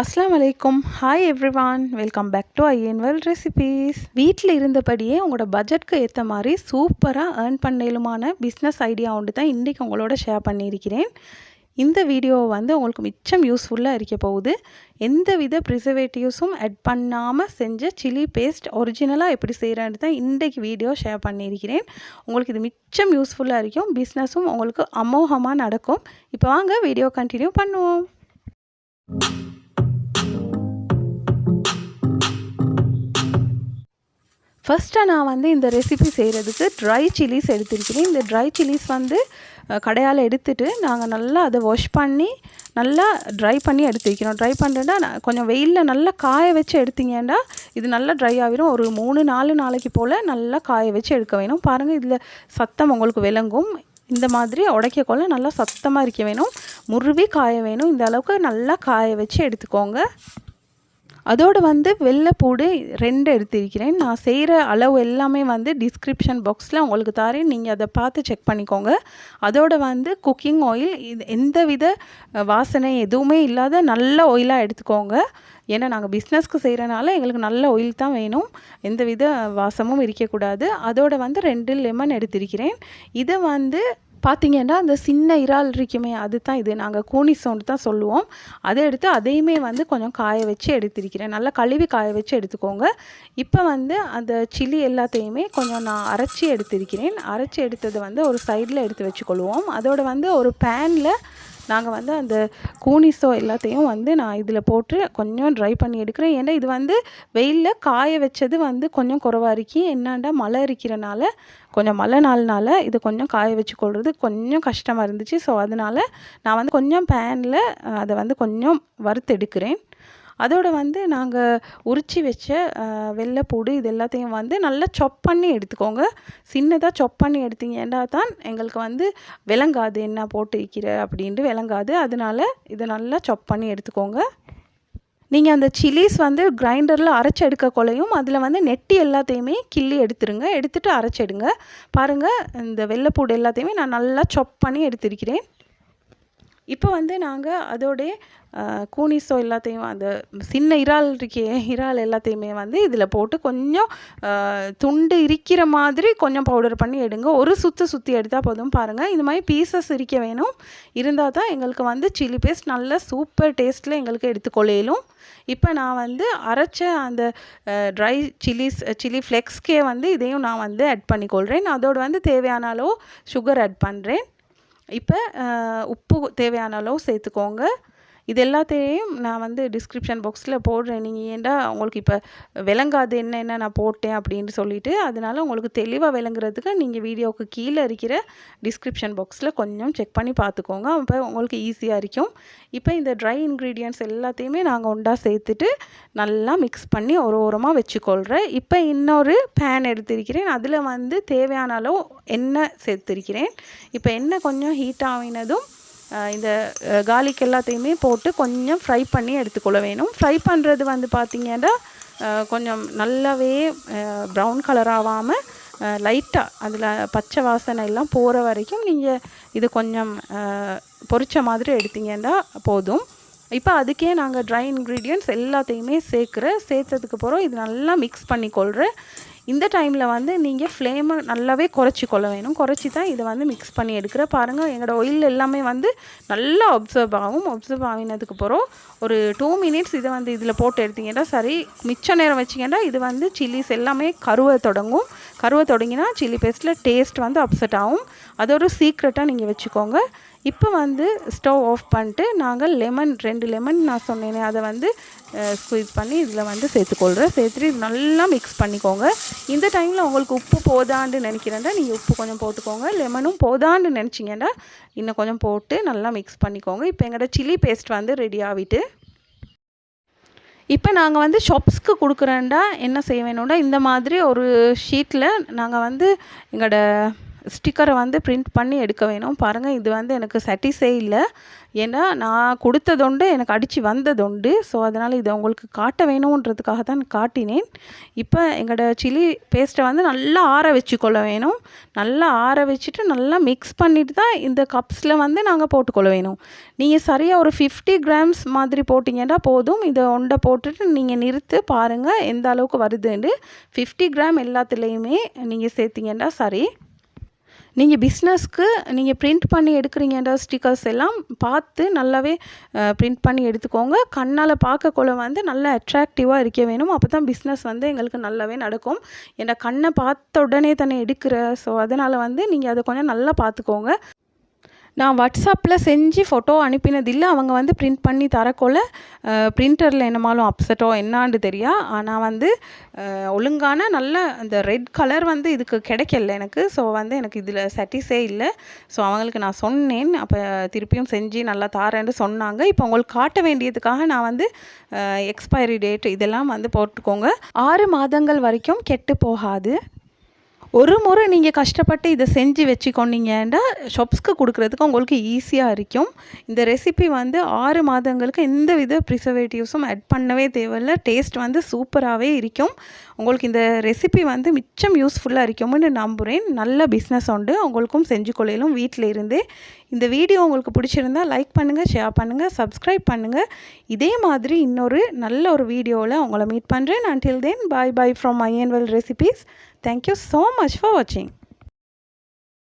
அஸ்லாம் வலைக்கும் hi everyone welcome back to ஐஎன்வெல் recipes வீட்டில் இருந்தபடியே உங்களோட பட்ஜெட்க்கு ஏற்ற மாதிரி சூப்பராக ஏர்ன் பண்ணலுமான பிஸ்னஸ் ஐடியா ஒன்று தான் இன்றைக்கி உங்களோட ஷேர் பண்ணியிருக்கிறேன். இந்த வீடியோ வந்து உங்களுக்கு மிச்சம் யூஸ்ஃபுல்லாக இருக்க போகுது. எந்த வித ப்ரிசர்வேட்டிவ்ஸும் ஆட் பண்ணாமல் செஞ்ச சில்லி பேஸ்ட் ஒரிஜினலாக எப்படி செய்கிறேன்னு தான் இன்றைக்கு வீடியோ ஷேர் பண்ணியிருக்கிறேன். உங்களுக்கு இது மிச்சம் யூஸ்ஃபுல்லாக இருக்கும். பிஸ்னஸும் உங்களுக்கு அமோகமாக நடக்கும். இப்போ வாங்க வீடியோ கண்டினியூ பண்ணுவோம். ஃபஸ்ட்டாக நான் வந்து இந்த ரெசிபி செய்கிறதுக்கு ட்ரை சில்லிஸ் எடுத்திருக்கிறேன். இந்த ட்ரை சில்லிஸ் வந்து கடையால் எடுத்துட்டு நாங்கள் நல்லா அதை வாஷ் பண்ணி நல்லா ட்ரை பண்ணி எடுத்து வைக்கணும் ட்ரை பண்ணுறேன்னா கொஞ்சம் வெயிலில் நல்லா காய வச்சு எடுத்தீங்கன்னா இது நல்லா ட்ரை ஆகிரும் ஒரு மூணு நாலு நாளைக்கு போல் நல்லா காய வச்சு எடுக்க வேணும். பாருங்கள் இதில் சத்தம் உங்களுக்கு விளங்கும். இந்த மாதிரி உடைக்கக்கொள்ள நல்லா சத்தமாக இருக்க வேணும். முருவி காய வேணும். இந்த அளவுக்கு நல்லா காய வச்சு எடுத்துக்கோங்க. அதோடு வந்து வெள்ளைப்பூடு ரெண்டு எடுத்திருக்கிறேன். நான் செய்கிற அளவு எல்லாமே வந்து டிஸ்கிரிப்ஷன் பாக்ஸில் உங்களுக்கு தரேன். நீங்கள் அதை பார்த்து செக் பண்ணிக்கோங்க. அதோடு வந்து குக்கிங் ஆயில் இது எந்த வித வாசனை எதுவுமே இல்லாத நல்ல ஆயிலாக எடுத்துக்கோங்க. ஏன்னா நாங்கள் பிஸ்னஸ்க்கு செய்கிறனால எங்களுக்கு நல்ல ஆயில் தான் வேணும். எந்த வித வாசமும் இருக்கக்கூடாது. அதோடு வந்து ரெண்டு லெமன் எடுத்திருக்கிறேன். இதை வந்து பார்த்தீங்கன்னா அந்த சின்ன இறால் இருக்குமே அது தான் இது. நாங்கள் கூனி சவுண்டு தான் சொல்லுவோம். அதை எடுத்து அதையுமே வந்து கொஞ்சம் காய வச்சு எடுத்திருக்கிறேன். நல்லா கழுவி காய வச்சு எடுத்துக்கோங்க. இப்போ வந்து அந்த சில்லி எல்லாத்தையுமே கொஞ்சம் நான் அரைச்சி எடுத்திருக்கிறேன். அரைச்சி எடுத்ததை வந்து ஒரு சைடில் எடுத்து வச்சுக்கொள்வோம். அதோடு வந்து ஒரு பேனில் நாங்கள் வந்து அந்த கூனிஸோ எல்லாத்தையும் வந்து நான் இதில் போட்டு கொஞ்சம் ட்ரை பண்ணி எடுக்கிறேன். ஏன்னா இது வந்து வெயிலில் காய வச்சது வந்து கொஞ்சம் குறவாக இருக்கி. என்னாண்டா மழை இருக்கிறனால கொஞ்சம் மழை நாள்னால இது கொஞ்சம் காய வச்சு கொள்வது கொஞ்சம் கஷ்டமாக இருந்துச்சு. ஸோ அதனால் நான் வந்து கொஞ்சம் பேனில் அதை வந்து கொஞ்சம் வறுத்து எடுக்கிறேன். அதோடு வந்து நாங்கள் உரித்து வச்ச வெள்ளைப்பூடு இது எல்லாத்தையும் வந்து நல்லா சொப் பண்ணி எடுத்துக்கோங்க. சின்னதாக சொப் பண்ணி எடுத்தீங்கன்னா தான் எங்களுக்கு வந்து விளங்காது என்ன போட்டு வைக்கிற அப்படின்ட்டு விளங்காது. அதனால் இதை நல்லா சொப் பண்ணி எடுத்துக்கோங்க. நீங்கள் அந்த சில்லிஸ் வந்து கிரைண்டரில் அரைச்சி எடுக்க கொலையும். அதில் வந்து நெட்டி எல்லாத்தையுமே கிள்ளி எடுத்துருங்க. எடுத்துகிட்டு அரைச்சிடுங்க பாருங்கள் இந்த வெள்ளைப்பூடு எல்லாத்தையுமே நான் நல்லா சொப் பண்ணி எடுத்திருக்கிறேன். இப்போ வந்து நாங்கள் அதோடைய கூனிஸோ எல்லாத்தையும் அந்த சின்ன இறால் இருக்கே இறால் எல்லாத்தையுமே வந்து இதில் போட்டு கொஞ்சம் துண்டு இருக்கிற மாதிரி கொஞ்சம் பவுடர் பண்ணி எடுங்க. ஒரு சுற்று சுற்றி எடுத்தால் போதும் பாருங்கள் இந்த மாதிரி பீசஸ் இருக்க வேணும். இருந்தால் தான் எங்களுக்கு வந்து சில்லி பேஸ்ட் நல்ல சூப்பர் டேஸ்ட்டில் எங்களுக்கு எடுத்துக்கொள்ளையிலும் இப்போ நான் வந்து அரைச்ச அந்த ட்ரை சில்லிஸ் சில்லி ஃப்ளெக்ஸ்க்கே வந்து இதையும் நான் வந்து ஆட் பண்ணிக்கொள்கிறேன் அதோடு வந்து தேவையான அளவு சுகர் ஆட் பண்ணுறேன் இப்போ உப்பு தேவையான அளவு சேர்த்துக்கோங்க. இது எல்லாத்தையும் நான் வந்து டிஸ்கிரிப்ஷன் பாக்ஸில் போடுறேன். நீங்கள் ஏன்டா உங்களுக்கு இப்போ விளங்காது என்ன என்ன நான் போட்டேன் அப்படின்னு சொல்லிட்டு அதனால் உங்களுக்கு தெளிவாக விளங்குறதுக்கு நீங்கள் வீடியோவுக்கு கீழே இருக்கிற டிஸ்கிரிப்ஷன் பாக்ஸில் கொஞ்சம் செக் பண்ணி பார்த்துக்கோங்க. அப்போ உங்களுக்கு ஈஸியாக இருக்கும். இப்போ இந்த ட்ரை இன்க்ரீடியன்ட்ஸ் எல்லாத்தையுமே நாங்கள் உண்டா சேர்த்துட்டு நல்லா மிக்ஸ் பண்ணி ஒரு ஓரமாக வச்சுக்கொள்கிறேன் இப்போ இன்னொரு பேன் எடுத்திருக்கிறேன். அதில் வந்து தேவையான அளவு எண்ணெய் சேர்த்துருக்கிறேன். இப்போ எண்ணெய் கொஞ்சம் ஹீட் ஆகினதும் இந்த கார்லிக் எல்லாத்தையுமே போட்டு கொஞ்சம் ஃப்ரை பண்ணி எடுத்துக்கொள்ள வேணும். ஃப்ரை பண்ணுறது வந்து பார்த்திங்கன்னா கொஞ்சம் நல்லாவே ப்ரௌன் கலர் ஆகாமல் லைட்டாக அதில் பச்சை வாசனை எல்லாம் போகிற வரைக்கும் நீங்கள் இது கொஞ்சம் பொறிச்ச மாதிரி எடுத்தீங்கன்னா போதும். இப்போ அதுக்கே நாங்கள் ட்ரை இன்க்ரீடியன்ட்ஸ் எல்லாத்தையுமே சேர்க்குறேன் சேர்த்ததுக்கு அப்புறம் இது நல்லா மிக்ஸ் பண்ணிக்கொள்கிறேன் இந்த டைமில் வந்து நீங்கள் ஃப்ளேமை நல்லாவே குறைச்சி கொள்ள வேணும். குறைச்சி தான் இதை வந்து மிக்ஸ் பண்ணி எடுக்கிற. பாருங்கள் எங்களோட ஒயில் எல்லாமே வந்து நல்லா அப்சர்வ் ஆகும். அப்சர்வ் ஆகினதுக்கு அப்புறம் ஒரு டூ மினிட்ஸ் இதை வந்து இதில் போட்டு எடுத்தீங்கன்னா சரி மிச்ச நேரம் வச்சிங்கன்னா இது வந்து சில்லிஸ் எல்லாமே கருவை தொடங்கும். கருவை தொடங்கினா சில்லி பேஸ்ட்டில் டேஸ்ட் வந்து அப்செட் ஆகும். அது ஒரு சீக்ரெட்டாக நீங்கள் வச்சுக்கோங்க. இப்போ வந்து ஸ்டவ் ஆஃப் பண்ணிட்டு நாங்கள் லெமன் ரெண்டு லெமன் நான் சொன்னேனே அதை வந்து ஸ்குவீஸ் பண்ணி இதில் வந்து சேர்த்துக்கொள்கிறேன் சேர்த்துட்டு இது நல்லா மிக்ஸ் பண்ணிக்கோங்க. இந்த டைமில் உங்களுக்கு உப்பு போதான்னு நினைக்கிறேன்டா. நீங்கள் உப்பு கொஞ்சம் போட்டுக்கோங்க. லெமனும் போதான்னு நினச்சிங்கன்னா இன்னும் கொஞ்சம் போட்டு நல்லா மிக்ஸ் பண்ணிக்கோங்க. இப்போ எங்களோட சில்லி பேஸ்ட் வந்து ரெடி ஆகிட்டு. இப்போ நாங்கள் வந்து ஷாப்ஸ்க்கு கொடுக்குறேன்டா. என்ன செய்ய வேணும்டா? இந்த மாதிரி ஒரு ஷீட்டில் நாங்கள் வந்து எங்களோட ஸ்டிக்கரை வந்து பிரிண்ட் பண்ணி எடுக்க வேணும். பாருங்கள் இது வந்து எனக்கு சாட்டிஸ்ஃபை இல்லை. ஏன்னா நான் கொடுத்ததுண்டு எனக்கு அடித்து வந்ததுண்டு ஸோ அதனால் இதை உங்களுக்கு காட்ட வேணுன்றதுக்காக தான் காட்டினேன். இப்போ எங்களோட சில்லி பேஸ்ட்டை வந்து நல்லா ஆற வச்சுக்கொள்ள வேணும். நல்லா ஆற வச்சுட்டு நல்லா மிக்ஸ் பண்ணிட்டு தான் இந்த கப்ஸில் வந்து நாங்கள் போட்டுக்கொள்ள வேணும். நீங்கள் சரியாக ஒரு ஃபிஃப்டி கிராம்ஸ் மாதிரி போட்டிங்கன்னா போதும். இதை ஒண்டை போட்டுட்டு நீங்கள் நிறுத்து பாருங்கள் எந்த அளவுக்கு வருதுன்னு. ஃபிஃப்டி கிராம் எல்லாத்துலேயுமே நீங்கள் சேர்த்திங்கன்னா சரி. நீங்கள் பிஸ்னஸ்க்கு நீங்கள் பிரிண்ட் பண்ணி எடுக்கிறீங்கன்ற ஸ்டிக்கர்ஸ் எல்லாம் பார்த்து நல்லாவே பிரிண்ட் பண்ணி எடுத்துக்கோங்க. கண்ணால் பார்க்கக்குள்ள வந்து நல்லா அட்ராக்டிவாக இருக்க வேணும். அப்போ தான் பிஸ்னஸ் வந்து எங்களுக்கு நல்லாவே நடக்கும். ஏன்னா கண்ணை பார்த்த உடனே தானே எடுக்கிற. ஸோ அதனால் வந்து நீங்கள் அதை கொஞ்சம் நல்லா பார்த்துக்கோங்க. நான் வாட்ஸ்அப்பில் செஞ்சு ஃபோட்டோ அனுப்பினதில்லை. அவங்க வந்து பிரிண்ட் பண்ணி தரக்கொள்ள பிரிண்டரில் என்னமாலும் அப்செட்டோ என்னான்னு தெரியா. ஆனால் வந்து ஒழுங்கான நல்ல அந்த ரெட் கலர் வந்து இதுக்கு கிடைக்கல எனக்கு. ஸோ வந்து எனக்கு இதில் சட்டிஸே இல்லை. ஸோ அவங்களுக்கு நான் சொன்னேன். அப்போ திருப்பியும் செஞ்சு நல்லா தாரேன்னு சொன்னாங்க. இப்போ உங்களுக்கு காட்ட வேண்டியதுக்காக நான் வந்து எக்ஸ்பைரி டேட் இதெல்லாம் வந்து போட்டுக்கோங்க. ஆறு மாதங்கள் வரைக்கும் கெட்டு போகாது. ஒரு முறை நீங்கள் கஷ்டப்பட்டு இதை செஞ்சு வச்சுக்கொண்டீங்கன்னா ஷப்ஸ்க்கு கொடுக்குறதுக்கு உங்களுக்கு ஈஸியாக இருக்கும். இந்த ரெசிபி வந்து ஆறு மாதங்களுக்கு எந்த வித ப்ரிசர்வேட்டிவ்ஸும் ஆட் பண்ணவே தேவையில்ல. டேஸ்ட் வந்து சூப்பராகவே இருக்கும். உங்களுக்கு இந்த ரெசிபி வந்து மிச்சம் யூஸ்ஃபுல்லாக இருக்கும்னு நம்புகிறேன் நல்ல பிஸ்னஸ் உண்டு. உங்களுக்கும் செஞ்சு கொள்ளையிலும் வீட்டில் இருந்தே. இந்த வீடியோ உங்களுக்கு பிடிச்சிருந்தா லைக் பண்ணுங்கள் ஷேர் பண்ணுங்கள் சப்ஸ்கிரைப் பண்ணுங்கள் இதே மாதிரி இன்னொரு நல்ல ஒரு வீடியோவில் உங்களை மீட் பண்ணுறேன் until then bye bye from bye and well recipes thank you so much for வாட்சிங்.